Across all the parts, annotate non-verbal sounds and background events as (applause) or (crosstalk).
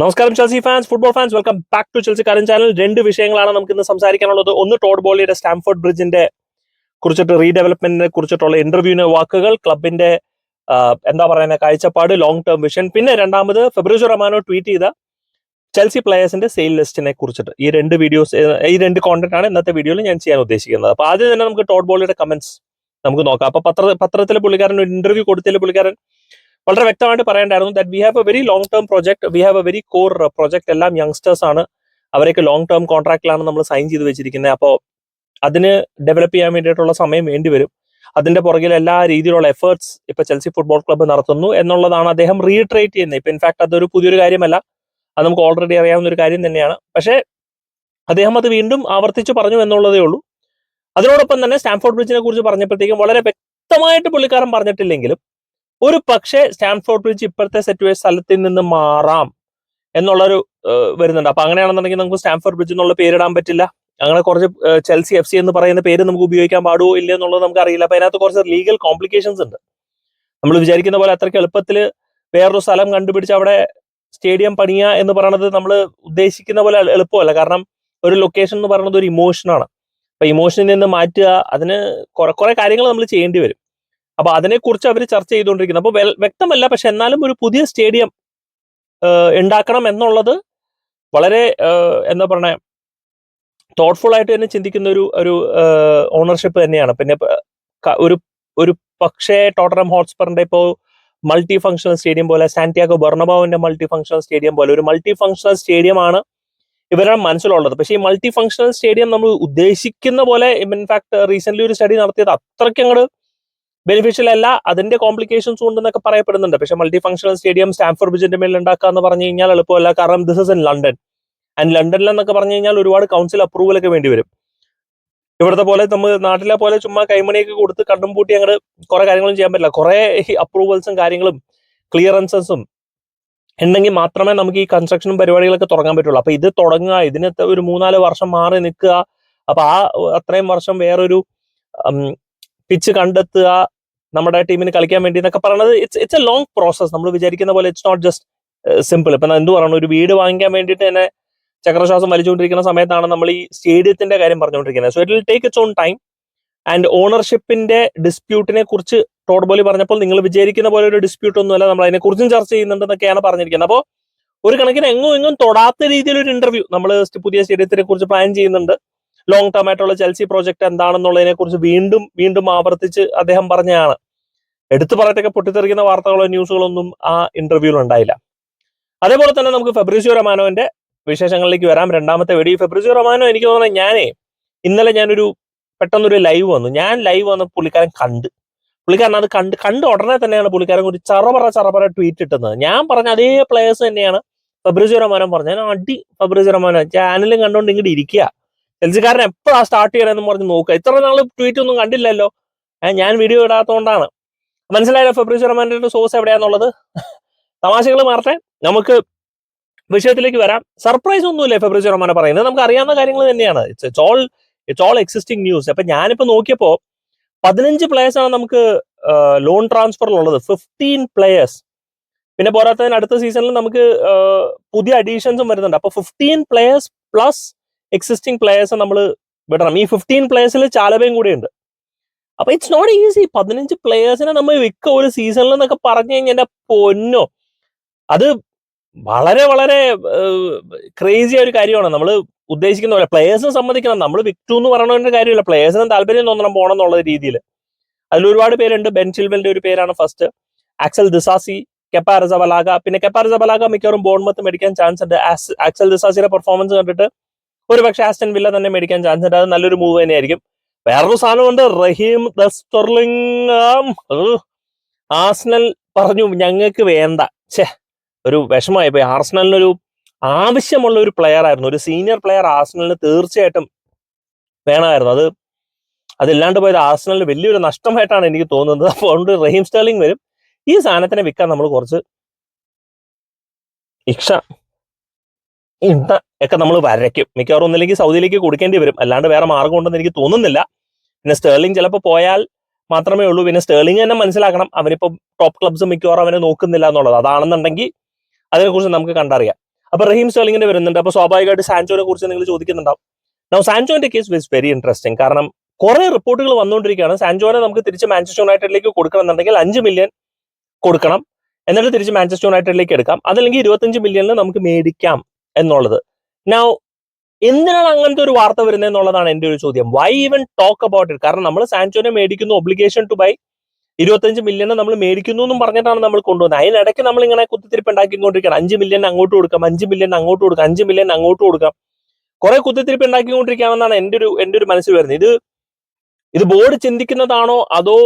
നമസ്കാരം Chelsea fans football fans welcome back to Chelsea കാരൻ channel രണ്ട് വിഷയങ്ങളാണ് നമുക്ക് ഇന്ന് സംസാരിക്കാനുള്ളത്. ഒന്ന് ടോഡ് ബോളിയുടെ സ്റ്റാംഫോർഡ് ബ്രിഡ്ജിന്റെ കുറിച്ചിട്ട് റീഡെവലപ്മെന്റിനെ കുറിച്ചിട്ടുള്ള ഇന്റർവ്യൂവിന് വാക്കുകൾ ക്ലബിന്റെ എന്താ പറയുന്ന കാഴ്ചപ്പാട് ലോങ് ടേം വിഷൻ പിന്നെ രണ്ടാമത് ഫെബ്രുവരി റമാനോ ട്വീറ്റ് ചെയ്ത ചെൽസി പ്ലെയേഴ്സിന്റെ സെയിൽ ലിസ്റ്റിനെ കുറിച്ചിട്ട്. ഈ രണ്ട് വീഡിയോസ് ഈ രണ്ട് കോണ്ടന്റ് ആണ് ഇന്നത്തെ വീഡിയോയിൽ ഞാൻ ചെയ്യാൻ ഉദ്ദേശിക്കുന്നത്. അപ്പൊ ആദ്യം തന്നെ നമുക്ക് ടോഡ് ബോളിയുടെ കമന്റ്സ് നമുക്ക് നോക്കാം. അപ്പൊ പത്ര പത്രത്തിലെ പുള്ളിക്കാരൻ ഒരു ഇന്റർവ്യൂ കൊടുത്തതിൽ പുള്ളിക്കാരൻ വളരെ വ്യക്തമായിട്ട് പറയേണ്ടായിരുന്നു that we have a very long term project we have a very core project എല്ലാം യങ്സ്റ്റേഴ്സ് ആണ്. അവരൊക്കെ ലോങ് ടേം കോൺട്രാക്റ്റിലാണ് നമ്മൾ സൈൻ ചെയ്ത് വെച്ചിരിക്കുന്നത് അപ്പോൾ അതിന് ഡെവലപ്പ് ചെയ്യാൻ വേണ്ടിയിട്ടുള്ള സമയം വേണ്ടി വരും. അതിന്റെ പുറകിൽ എല്ലാ രീതിയിലുള്ള എഫേർട്സ് ഇപ്പൊ ചെൽസി ഫുട്ബോൾ ക്ലബ്ബ് നടത്തുന്നു എന്നുള്ളതാണ് അദ്ദേഹം റീട്രേറ്റ് ചെയ്യുന്നത് ഇപ്പൊ ഇൻഫാക്ട് അതൊരു പുതിയൊരു കാര്യമല്ല. അത് നമുക്ക് ഓൾറെഡി അറിയാവുന്ന ഒരു കാര്യം തന്നെയാണ്. പക്ഷേ അദ്ദേഹം അത് വീണ്ടും ആവർത്തിച്ച് പറഞ്ഞു എന്നുള്ളതേ ഉള്ളൂ. അതിനോടൊപ്പം തന്നെ സ്റ്റാൻഫോർഡ് ബ്രിഡ്ജിനെ കുറിച്ച് പറഞ്ഞപ്പോഴത്തേക്കും വളരെ വ്യക്തമായിട്ട് പുള്ളിക്കാരൻ പറഞ്ഞിട്ടില്ലെങ്കിലും ഒരു പക്ഷേ സ്റ്റാൻഫോർഡ് ബ്രിഡ്ജ് ഇപ്പോഴത്തെ സിറ്റുവേഷൻ സ്ഥലത്തിൽ നിന്ന് മാറാം എന്നുള്ളൊരു വരുന്നുണ്ട്. അപ്പൊ അങ്ങനെയാണെന്നുണ്ടെങ്കിൽ നമുക്ക് സ്റ്റാൻഫോർഡ് ബ്രിഡ്ജ് എന്നുള്ള പേരിടാൻ പറ്റില്ല. അങ്ങനെ കുറച്ച് ചെൽസി എഫ് സി എന്ന് പറയുന്ന പേര് നമുക്ക് ഉപയോഗിക്കാൻ പാടുമോ ഇല്ല എന്നുള്ളത് നമുക്ക് അറിയില്ല. അപ്പൊ അതിനകത്ത് കുറച്ച് ലീഗൽ കോംപ്ലിക്കേഷൻസ് ഉണ്ട്. നമ്മൾ വിചാരിക്കുന്ന പോലെ അത്രയ്ക്ക് എളുപ്പത്തിൽ വേറൊരു സ്ഥലം കണ്ടുപിടിച്ച് അവിടെ സ്റ്റേഡിയം പണിയുക എന്ന് പറയുന്നത് നമ്മൾ ഉദ്ദേശിക്കുന്ന പോലെ എളുപ്പമല്ല. കാരണം ഒരു ലൊക്കേഷൻ എന്ന് പറയുന്നത് ഒരു ഇമോഷനാണ് അപ്പൊ ഇമോഷനിൽ നിന്ന് മാറ്റുക അതിന് കുറെ കുറെ കാര്യങ്ങൾ നമ്മൾ ചെയ്യേണ്ടി വരും. അപ്പൊ അതിനെക്കുറിച്ച് അവർ ചർച്ച ചെയ്തുകൊണ്ടിരിക്കുന്നത് അപ്പൊ വ്യക്തമല്ല പക്ഷെ എന്നാലും ഒരു പുതിയ സ്റ്റേഡിയം ഉണ്ടാക്കണം എന്നുള്ളത് വളരെ എന്താ പറയണേ തോട്ട്ഫുൾ ആയിട്ട് തന്നെ ചിന്തിക്കുന്ന ഒരു ഒരു ഓണർഷിപ്പ് തന്നെയാണ്. പിന്നെ ഒരു ഒരു പക്ഷേ ടോട്ടറം ഹോട്ട്സ്പറിന്റെ ഇപ്പോൾ മൾട്ടി ഫങ്ഷണൽ സ്റ്റേഡിയം പോലെ സാന്റിയാഗോ ബർണബാവിന്റെ മൾട്ടി ഫങ്ഷണൽ സ്റ്റേഡിയം പോലെ ഒരു മൾട്ടി സ്റ്റേഡിയം ആണ് ഇവരുടെ മനസ്സിലുള്ളത്. പക്ഷേ ഈ മൾട്ടി ഫങ്ഷണൽ സ്റ്റേഡിയം നമ്മൾ ഉദ്ദേശിക്കുന്ന പോലെ ഇൻഫാക്ട് റീസെന്റ് ഒരു സ്റ്റഡി നടത്തിയത് അത്രയ്ക്ക് അങ്ങോട്ട് ബെനിഫിഷ്യൽ അല്ല അതിന്റെ കോംപ്ലിക്കേഷൻസ് ഉണ്ടെന്നൊക്കെ പറയപ്പെടുന്നുണ്ട്. പക്ഷെ മൾട്ടി ഫംഗ്ഷണൽ സ്റ്റേഡിയം സ്റ്റാൻഫോർഡ് ബ്രിഡ്ജിന്റെ മേൽ ഉണ്ടാക്കുക എന്ന് പറഞ്ഞു കഴിഞ്ഞാൽ എളുപ്പമല്ല. കാരണം this is in London and ലണ്ടനിൽ എന്നൊക്കെ പറഞ്ഞു കഴിഞ്ഞാൽ ഒരുപാട് കൗൺസിൽ അപ്രൂവൽ ഒക്കെ വേണ്ടി വരും. ഇവിടുത്തെ പോലെ നമ്മൾ നാട്ടിലെ പോലെ ചുമ്മാ കൈമണിയൊക്കെ കൊടുത്ത് കണ്ടും പൂട്ടി അങ്ങോട്ട് കുറെ കാര്യങ്ങളും ചെയ്യാൻ പറ്റില്ല. കുറെ അപ്രൂവൽസും കാര്യങ്ങളും ക്ലിയറൻസസും ഉണ്ടെങ്കിൽ മാത്രമേ നമുക്ക് ഈ കൺസ്ട്രക്ഷനും പരിപാടികളൊക്കെ തുടങ്ങാൻ പറ്റുള്ളൂ. അപ്പൊ ഇത് തുടങ്ങുക ഇതിന് ഒരു മൂന്നാൽ വർഷം മാറി നിൽക്കുക. അപ്പൊ ആ അത്രയും വർഷം വേറൊരു പിച്ച് കണ്ടെത്തുക നമ്മുടെ ടീമിന് കളിക്കാൻ വേണ്ടി എന്നൊക്കെ പറയുന്നത് it's it's a long process നമ്മൾ വിചാരിക്കുന്ന പോലെ ഇറ്റ്സ് നോട്ട് ജസ്റ്റ് സിമ്പിൾ ഇപ്പൊ എന്ത് പറയണം? ഒരു വീട് വാങ്ങിക്കാൻ വേണ്ടിയിട്ട് തന്നെ ചക്രശ്വാസം വലിച്ചുകൊണ്ടിരിക്കുന്ന സമയത്താണ് നമ്മൾ ഈ സ്റ്റേഡിയത്തിന്റെ കാര്യം പറഞ്ഞുകൊണ്ടിരിക്കുന്നത്. So it will take it's on time and ഓണർഷിപ്പിന്റെ ഡിസ്പ്യൂട്ടിനെ കുറിച്ച് ടോഡ് പറഞ്ഞപ്പോൾ നിങ്ങൾ വിചാരിക്കുന്ന പോലെ ഒരു ഡിസ്പ്യൂട്ട് ഒന്നുമല്ല നമ്മൾ അതിനെക്കുറിച്ചും ചർച്ച ചെയ്യുന്നുണ്ടെന്നൊക്കെയാണ് പറഞ്ഞിരിക്കുന്നത്. അപ്പോൾ ഒരു കണക്കിന് എങ്ങും എങ്ങും തൊടാത്ത രീതിയിൽ ഒരു ഇന്റർവ്യൂ നമ്മൾ പുതിയ സ്റ്റേഡിയത്തിനെ കുറിച്ച് പ്ലാൻ ചെയ്യുന്നുണ്ട്. ലോങ് ടേം ആയിട്ടുള്ള ചെൽസി പ്രോജക്റ്റ് എന്താണെന്നുള്ളതിനെ കുറിച്ച് വീണ്ടും വീണ്ടും ആവർത്തിച്ച് അദ്ദേഹം പറഞ്ഞതാണ്. എടുത്തു പറയത്തൊക്കെ പൊട്ടിത്തെറിക്കുന്ന വാർത്തകളോ ന്യൂസുകളോ ഒന്നും ആ ഇന്റർവ്യൂവിൽ ഉണ്ടായില്ല. അതേപോലെ തന്നെ നമുക്ക് ഫെബ്രിസിയോ റമാനോന്റെ വിശേഷങ്ങളിലേക്ക് വരാം. രണ്ടാമത്തെ വെടി. ഫെബ്രിസിയോ റമാനോ എനിക്ക് തോന്നുന്നത് ഞാനേ ഇന്നലെ ഞാനൊരു പെട്ടെന്നൊരു ലൈവ് വന്നു. ഞാൻ ലൈവ് വന്ന പുള്ളിക്കാരൻ കണ്ട്. പുള്ളിക്കാരൻ അത് കണ്ട് കണ്ട് ഉടനെ തന്നെയാണ് പുള്ളിക്കാരൻ ഒരു ചറപറ ചറപറ ട്വീറ്റ് ഇട്ടുന്നത് ഞാൻ പറഞ്ഞ അതേ പ്ലേയേഴ്സ് തന്നെയാണ് ഫെബ്രിസിയോ റമാനോ ഞാൻ അടി ഫെബ്രിസിയോ റമാനോ. ചാനലും കണ്ടുകൊണ്ട് ഇങ്ങോട്ട് ഇരിക്കുക ചെൽസിക്കാരൻ എപ്പോഴാണ് സ്റ്റാർട്ട് ചെയ്യണമെന്ന് പറഞ്ഞ് നോക്കുക ഇത്ര നാൾ ട്വീറ്റ് ഒന്നും കണ്ടില്ലല്ലോ. ഞാൻ വീഡിയോ ഇടാത്തതുകൊണ്ടാണ് മനസ്സിലായല്ലോ ഫെബ്രിസിയോ ഒരു സോഴ്സ് എവിടെയാന്നുള്ളത്? തമാശകൾ മാറട്ടെ. നമുക്ക് വിഷയത്തിലേക്ക് വരാം. സർപ്രൈസ് ഒന്നുമില്ല ഫെബ്രുവരി റമാന പറയുന്നത്? നമുക്ക് അറിയാവുന്ന കാര്യങ്ങൾ തന്നെയാണ്. It's it's all it's all existing news അപ്പൊ ഞാനിപ്പോ നോക്കിയപ്പോ പതിനഞ്ച് ആണ് നമുക്ക് ലോൺ ട്രാൻസ്ഫറിലുള്ളത് ഫിഫ്റ്റീൻ പ്ലേയേഴ്സ് പിന്നെ പോരാത്തതിന് അടുത്ത സീസണിൽ നമുക്ക് പുതിയ അഡീഷൻസും വരുന്നുണ്ട്. അപ്പൊ fifteen players plus existing players നമ്മൾ വിടണം. ഈ ഫിഫ്റ്റീൻ പ്ലേയേഴ്സിൽ ചാലവയും കൂടെ ഉണ്ട് അപ്പൊ ഇറ്റ്സ് നോട്ട് ഈസി പതിനഞ്ച് പ്ലേയേഴ്സിനെ നമ്മൾ വിൽക്കുക ഒരു സീസണിൽ എന്നൊക്കെ പറഞ്ഞു കഴിഞ്ഞാൽ എന്റെ പൊന്നോ. അത് വളരെ വളരെ ക്രേസി ഒരു കാര്യമാണ്. നമ്മൾ ഉദ്ദേശിക്കുന്ന പോലെ പ്ലേയേഴ്സിനെ സംബന്ധിക്കണം. നമ്മൾ വിക്ടു എന്ന് പറയണതിന്റെ കാര്യമില്ല. പ്ലേയേഴ്സിന് താല്പര്യം തോന്നണം പോകണം എന്നുള്ള രീതിയിൽ അതിൽ ഒരുപാട് പേരുണ്ട്. ബെൻ ചിൽവലിന്റെ ഒരു പേരാണ് first Axel Disasi Kepa Arrizabalaga പിന്നെ കെപ്പാരസ ബലാഗ മിക്കവാറും ബോൺമത്ത് മേടിക്കാൻ ചാൻസ് ഉണ്ട്. ആക്സൽ ദിസാസിയുടെ പെർഫോമൻസ് കണ്ടിട്ട് ഒരു പക്ഷേ ആസ്റ്റൻ വില്ല തന്നെ മേടിക്കാൻ ചാൻസ് ഉണ്ട്. അത് നല്ലൊരു മൂവ് തന്നെയായിരിക്കും. വേറൊരു സാധനമുണ്ട്. Raheem the Sterling. Am, Arsenal പറഞ്ഞു ഞങ്ങൾക്ക് വേണ്ട. ഛേ ഒരു വിഷമമായി പോയി ആർസണലിനൊരു ആവശ്യമുള്ള ഒരു പ്ലെയർ ആയിരുന്നു. ഒരു സീനിയർ പ്ലെയർ ആർസണലിന് തീർച്ചയായിട്ടും വേണമായിരുന്നു. അത് അതില്ലാണ്ട് പോയത് ആർസണലിന് വലിയൊരു നഷ്ടമായിട്ടാണ് എനിക്ക് തോന്നുന്നത്. അപ്പോൾ അതുകൊണ്ട് റഹീം സ്റ്റേർലിംഗ് വരും. ഈ സാധനത്തിനെ വിൽക്കാൻ നമ്മൾ കുറച്ച് ഇക്ഷ ഇണ്ട ഒക്കെ നമ്മൾ വരയ്ക്കും. മിക്കവാറും ഒന്നില്ലെങ്കിൽ സൗദിയിലേക്ക് കൊടുക്കേണ്ടി വരും. അല്ലാണ്ട് വേറെ മാർഗം ഉണ്ടെന്ന് എനിക്ക് തോന്നുന്നില്ല. പിന്നെ സ്റ്റേർലിംഗ് ചിലപ്പോൾ പോയാൽ മാത്രമേ ഉള്ളൂ. പിന്നെ സ്റ്റേർലിംഗ് തന്നെ മനസ്സിലാക്കണം. അവനിപ്പോൾ ടോപ്പ് ക്ലബ്സ് മിക്കവാറും അവനെ നോക്കുന്നില്ല എന്നുള്ളത്. അതാണെന്നുണ്ടെങ്കിൽ അതിനെക്കുറിച്ച് നമുക്ക് കണ്ടറിയാം. അപ്പൊ റഹീം സ്റ്റേർലിങ്ങിന്റെ വരുന്നുണ്ട്. അപ്പൊ സ്വാഭാവികമായിട്ട് സാൻചോനെ കുറിച്ച് നിങ്ങൾ ചോദിക്കുന്നുണ്ടാവും. നോ സാൻചോന്റെ കേസ് വിസ് വെരി ഇൻട്രസ്റ്റിംഗ് കാരണം കുറെ റിപ്പോർട്ടുകൾ വന്നുകൊണ്ടിരിക്കുകയാണ്. സാൻചോനെ നമുക്ക് തിരിച്ച് മാഞ്ചസ്റ്റർ യുണൈറ്റഡിലേക്ക് കൊടുക്കണം എന്നുണ്ടെങ്കിൽ അഞ്ച് മില്യൺ കൊടുക്കണം. എന്നിട്ട് തിരിച്ച് മാഞ്ചസ്റ്റർ യുണൈറ്റഡിലേക്ക് എടുക്കാം. അതല്ലെങ്കിൽ ഇരുപത്തഞ്ച് മില്യണിൽ നമുക്ക് മേടിക്കാം. എന്നുള്ളത്. നൗ എന്തിനാണ് അങ്ങനത്തെ ഒരു വാർത്ത വരുന്നത് എന്നുള്ളതാണ് എന്റെ ഒരു ചോദ്യം. വൈ ഇവൻ ടോക്ക് അബൌട്ട് ഇറ്റ് കാരണം നമ്മൾ സാൻചോനെ മേടിക്കുന്നു ഒബ്ലിഗേഷൻ ടു ബൈ ഇരുപത്തഞ്ച് മില്യൺ നമ്മൾ മേടിക്കുന്നു എന്നും പറഞ്ഞിട്ടാണ് നമ്മൾ കൊണ്ടുവന്നത്. അതിനിടയ്ക്ക് നമ്മൾ ഇങ്ങനെ കുത്തിത്തിരിപ്പ് ഉണ്ടാക്കിക്കൊണ്ടിരിക്കുകയാണ്. അഞ്ച് മില്യൺ അങ്ങോട്ട് കൊടുക്കാം അഞ്ച് മില്യൺ അങ്ങോട്ട് കൊടുക്കാം അഞ്ച് മില്യൺ അങ്ങോട്ട് കൊടുക്കാം. കുറെ കുത്തിത്തിരിപ്പ് ഉണ്ടാക്കിക്കൊണ്ടിരിക്കാമെന്നാണ് എന്റെ ഒരു എന്റെ ഒരു മനസ്സിൽ വരുന്നത്. ഇത് ഇത് ബോർഡ് ചിന്തിക്കുന്നതാണോ അതോ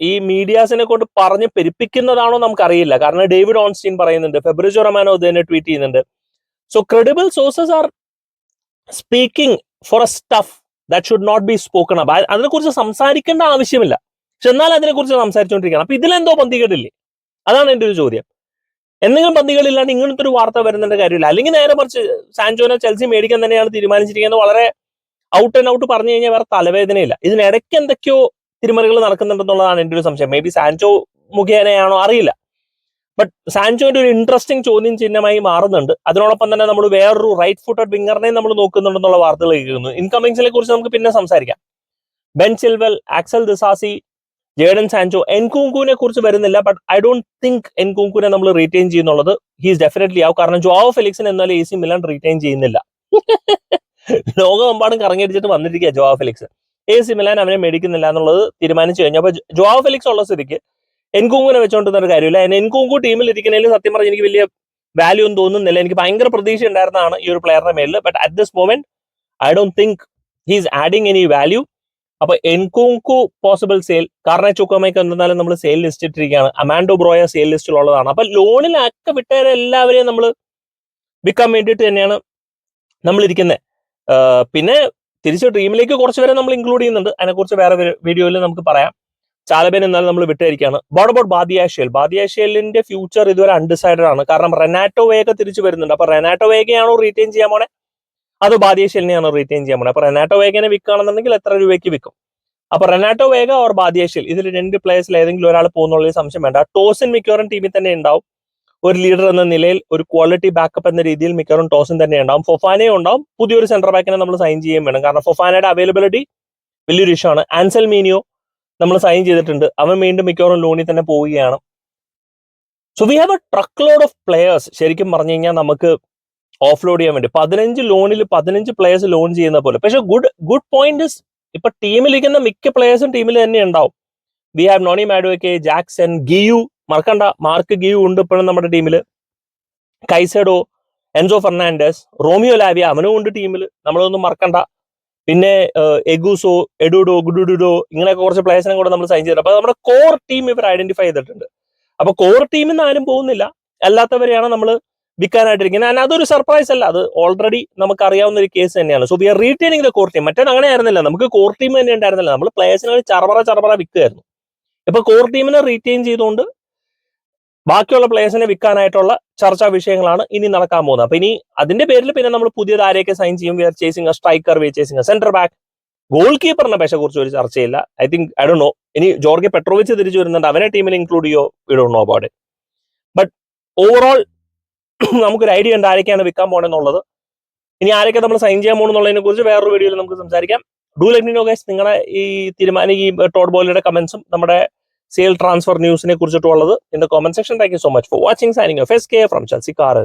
ഈ മീഡിയാസിനെ കൊണ്ട് പറഞ്ഞ് പെരുപ്പിക്കുന്നതാണോ നമുക്കറിയില്ല. കാരണം ഡേവിഡ് ഓൺസ്റ്റീൻ പറയുന്നുണ്ട് ഫെബ്രുവരി റമാനോ ഇത് തന്നെ ട്വീറ്റ് ചെയ്യുന്നുണ്ട്. So credible sources are speaking for a stuff that should not be spoken up അതിനെക്കുറിച്ച് സംസാരിക്കേണ്ട ആവശ്യമില്ല. പക്ഷെ എന്നാൽ അതിനെക്കുറിച്ച് സംസാരിച്ചുകൊണ്ടിരിക്കണം അപ്പൊ ഇതിലെന്തോ പന്തികേടില്ലേ? അതാണ് എന്റെ ഒരു ചോദ്യം. എന്തെങ്കിലും പന്തികളില്ലാണ്ട് ഇങ്ങനത്തെ ഒരു വാർത്ത വരുന്നതിന്റെ കാര്യമില്ല. അല്ലെങ്കിൽ നേരെ മറിച്ച് സാൻജോനെ ചെൽസി മേടിക്കാൻ തന്നെയാണ് തീരുമാനിച്ചിരിക്കുന്നത്. വളരെ ഔട്ട് ആൻഡ് ഔട്ട് പറഞ്ഞു കഴിഞ്ഞാൽ വേറെ തലവേദനയില്ല. ഇതിനിടയ്ക്ക് എന്തൊക്കെയോ തിരുമറികൾ നടക്കുന്നുണ്ടെന്നുള്ളതാണ് എന്റെ ഒരു സംശയം. മേ ബി സാൻജോ മുഖേനയാണോ അറിയില്ല. ബട്ട് സാൻജോന്റെ ഒരു ഇൻട്രസ്റ്റിംഗ് ചോദ്യം ചിഹ്നമായി മാറുന്നുണ്ട്. അതിനോടൊപ്പം തന്നെ നമ്മൾ വേറൊരു റൈറ്റ് ഫുട്ടഡ് വിങ്ങറിനെ നമ്മൾ നോക്കുന്നുണ്ടെന്നുള്ള വാർത്തകൾ കേൾക്കുന്നു. ഇൻകമിങ്സിനെ കുറിച്ച് നമുക്ക് പിന്നെ സംസാരിക്കാം. Ben Chilwell Axel Disasi Jadon Sancho എൻകുങ്കുവിനെ കുറിച്ച് വരുന്നില്ല ബട്ട് ഐ ഡോണ്ട് തിങ്ക് എൻകുങ്കുവിനെ നമ്മൾ റീറ്റെയിൻ ചെയ്യുന്നുള്ളത്. ഹീസ് ഡെഫിനറ്റ്ലി ആവും. കാരണം ജോവോ ഫെലിക്സിന് എന്നാലും എ സി മിലാൻ റീറ്റെയിൻ ചെയ്യുന്നില്ല. (laughs) ലോകമെമ്പാടും കറങ്ങിയടിച്ചിട്ട് വന്നിരിക്കുക Joao Felix A C Milan അവനെ മേടിക്കുന്നില്ല എന്നുള്ളത് തീരുമാനിച്ചു കഴിഞ്ഞു. അപ്പൊ ജോവോ ഫെലിക്സ് ഉള്ള സ്ഥിതിക്ക് എൻകുങ്കുവിനെ വെച്ചോണ്ടുന്ന ഒരു കാര്യമില്ല. എൻകുങ്കു ടീമിൽ ഇരിക്കുന്നതിൽ സത്യം പറഞ്ഞാൽ എനിക്ക് വലിയ വാല്യൂ ഒന്നും തോന്നുന്നില്ല. എനിക്ക് ഭയങ്കര പ്രതീക്ഷ ഉണ്ടായിരുന്നതാണ് ഈ ഒരു പ്ലെയറിന്റെ മേലിൽ but at this moment I don't think he's adding any value അപ്പൊ എൻകുങ്കു പോസിബിൾ സെയിൽ കാരണം ചുക്കമയ്ക്ക് എന്തായാലും നമ്മൾ സെയിൽ ലിസ്റ്റ് ഇട്ടിരിക്കുകയാണ്. അമാൻഡോ ബ്രോയ സെയിൽ ലിസ്റ്റിലുള്ളതാണ് അപ്പൊ ലോണിലൊക്കെ വിട്ടവരെ എല്ലാവരെയും നമ്മൾ വിൽക്കാൻ വേണ്ടിയിട്ട് തന്നെയാണ് നമ്മൾ ഇരിക്കുന്നത് പിന്നെ തിരിച്ച് ഡ്രീമിലേക്ക് കുറച്ച് പേരെ നമ്മൾ ഇൻക്ലൂഡ് ചെയ്യുന്നുണ്ട്. അതിനെക്കുറിച്ച് വേറെ വീഡിയോയിൽ നമുക്ക് പറയാം. ചാലബൻ എന്നാലും നമ്മൾ വിട്ടായിരിക്കുകയാണ്. What about Badiashile? ബാദിയാഷേലിന്റെ ഫ്യൂച്ചർ ഇതുവരെ അൺഡിസൈഡഡ് ആണ്. കാരണം റെനാറ്റോ വേഗ തിരിച്ചു വരുന്നുണ്ട്. അപ്പൊ റെനാറ്റോ വേഗയാണോ റീറ്റെയിൻ ചെയ്യാൻ പോണേ? അതോ ബാദിയാഷേലിനെയാണോ റീറ്റെയിൻ ചെയ്യാൻ പോണേ? അപ്പൊ റെനാറ്റോ വേഗനെ വിൽക്കുകയാണെന്നുണ്ടെങ്കിൽ എത്ര രൂപയ്ക്ക് വിൽക്കും? അപ്പൊ റെനാറ്റോ വേഗ ഓർ ബാദിയാഷേൽ? ഇതിൽ രണ്ട് പ്ലേയേഴ്സിൽ ഏതെങ്കിലും ഒരാൾ പോകുന്നുള്ള സംശയം വേണ്ട. ടോസിൻ മിക്കവാറും ടീമിൽ തന്നെ ഉണ്ടാവും. ഒരു ലീഡർ എന്ന നിലയിൽ ഒരു ക്വാളിറ്റി ബാക്കപ്പ് എന്ന രീതിയിൽ മിക്കവാറും ടോസിൻ തന്നെ ഉണ്ടാവും. ഫൊഫാനയും ഉണ്ടാവും. പുതിയൊരു സെന്റർ ബാക്കിനെ നമ്മൾ സൈൻ ചെയ്യാൻ വേണം. കാരണം ഫൊഫാനയുടെ അവൈലബിലിറ്റി വലിയൊരു ഇഷ്യൂ ആണ്. ആൻസൽ മീനിയോ നമ്മൾ സൈൻ ചെയ്തിട്ടുണ്ട്. അവൻ വീണ്ടും മിക്കവാറും ലോണിൽ തന്നെ പോവുകയാണ്. So we have a truck load of players ശരിക്കും പറഞ്ഞു കഴിഞ്ഞാൽ നമുക്ക് ഓഫ് ലോഡ് ചെയ്യാൻ വേണ്ടി. പതിനഞ്ച് ലോണിൽ പതിനഞ്ച് പ്ലെയേഴ്സ് ലോൺ ചെയ്യുന്ന പോലെ. പക്ഷെ ഗുഡ് ഗുഡ് പോയിന്റ് ഇപ്പൊ ടീമിലിരിക്കുന്ന മിക്ക പ്ലെയേഴ്സും ടീമിൽ തന്നെ ഉണ്ടാവും. We have Noni Madueke Jackson Guiu മറക്കണ്ട മാർക്ക് ഗിയു ഉണ്ട് ഇപ്പോഴും നമ്മുടെ ടീമിൽ Caicedo Enzo Fernandez Romeo Lavia അവനും ഉണ്ട് ടീമിൽ നമ്മളൊന്നും മറക്കണ്ട. പിന്നെ എഗുസോ എഡുഡോ ഗുഡുഡുഡോ ഇങ്ങനെയൊക്കെ കുറച്ച് പ്ലേയേഴ്സിനെ കൂടെ നമ്മൾ സൈൻ ചെയ്തിട്ടുണ്ട്. അപ്പൊ നമ്മുടെ കോർ ടീം ഇവർ ഐഡന്റിഫൈ ചെയ്തിട്ടുണ്ട്. അപ്പൊ കോർ ടീമിൽ നിന്ന് ആരും പോകുന്നില്ല. അല്ലാത്തവരെയാണ് നമ്മൾ വിൽക്കാനായിട്ടിരിക്കുന്നത്. ഞാൻ അതൊരു സർപ്രൈസ് അല്ല. അത് ഓൾറെഡി നമുക്ക് അറിയാവുന്ന ഒരു കേസ് തന്നെയാണ്. So we are retaining the core team മറ്റേത് അങ്ങനെ ആയിരുന്നില്ല. നമുക്ക് കോർ ടീം തന്നെ ഉണ്ടായിരുന്നില്ല. നമ്മൾ പ്ലേയേഴ്സിനെ ചറപറ ചറപറ വിൽക്കുമായിരുന്നു ഇപ്പൊ കോർ ടീമിനെ റീറ്റെയിൻ ചെയ്തുകൊണ്ട് ബാക്കിയുള്ള പ്ലേയേഴ്സിനെ വിൽക്കാനായിട്ടുള്ള ചർച്ചാ വിഷയങ്ങളാണ് ഇനി നടക്കാൻ പോകുന്നത്. അപ്പൊ ഇനി അതിന്റെ പേരിൽ പിന്നെ നമ്മൾ പുതിയത് ആരെയൊക്കെ സൈൻ ചെയ്യും? We are chasing striker we chasing centre back goal കീപ്പറിനെ പക്ഷെ കുറിച്ച് ഒരു ചർച്ചയില്ല. I think I Dr know ഇനി ജോർഗെ പെട്രോവിച്ച് തിരിച്ചു വരുന്നുണ്ട്. അവനെ ടീമിൽ ഇൻക്ലൂഡ് ചെയ്യോ വി ഡോ ബട്ട് ഓവറോൾ നമുക്കൊരു ഐഡിയ ഉണ്ട് ആരൊക്കെയാണ് വിൽക്കാൻ പോകണമെന്നുള്ളത് ഇനി ആരൊക്കെ നമ്മൾ സൈൻ ചെയ്യാൻ പോകണമെന്നുള്ളതിനെ കുറിച്ച് വേറൊരു വീഡിയോയിൽ നമുക്ക് സംസാരിക്കാം. ഡു ലെറ്റ് മീ നിങ്ങളുടെ ഈ തീരുമാനം ഈ ടോഡ് ബോളിയുടെ കമന്റ്സും നമ്മുടെ സെയിൽ ട്രാൻസ്ഫർ ന്യൂസിനെ കുറിച്ചിട്ടുള്ളത് in the comment section thank you so much for watching signing off S K from Chelsea car